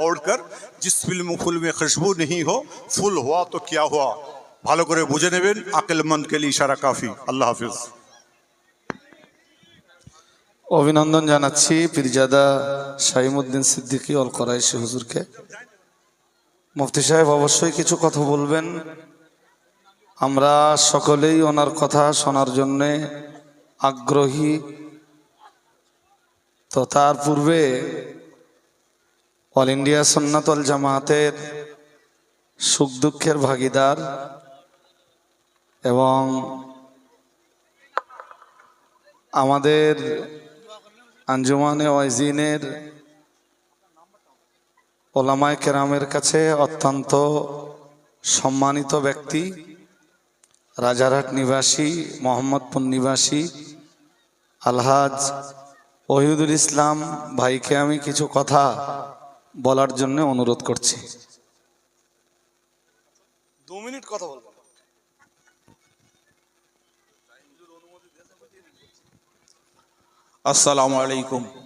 ओढ़कर जिस film full में खुशबू नहीं हो फुल हुआ तो क्या हुआ ভালো করে বুঝে নেবেন আকেলমন্দ কে লিয়ে ইশারা কাফি আল্লাহ হাফিজ অভিনন্দন জানাচ্ছি পীরজাদা শাহিমুদ্দিন সিদ্দিকী অল করাইশি হুজুরকে মুফতি সাহেব অবশ্যই কিছু কথা বলবেন আমরা সকলেই ওনার কথা শোনার জন্যে আগ্রহী তো তার পূর্বে অল ইন্ডিয়া সন্ন্যাতল জামাতের সুখ দুঃখের ভাগিদার এবং আমাদের আঞ্জুমানে ওয়াইজিনের ওলামায় কেরামের কাছে অত্যন্ত সম্মানিত ব্যক্তি, রাজারহাট নিবাসী, মোহাম্মদপুর নিবাসী, আলহাজ ওহিদুল ইসলাম ভাইকে আমি কিছু কথা বলার জন্য অনুরোধ করছি। দু মিনিট কথা বলব। আসসালামু আলাইকুম।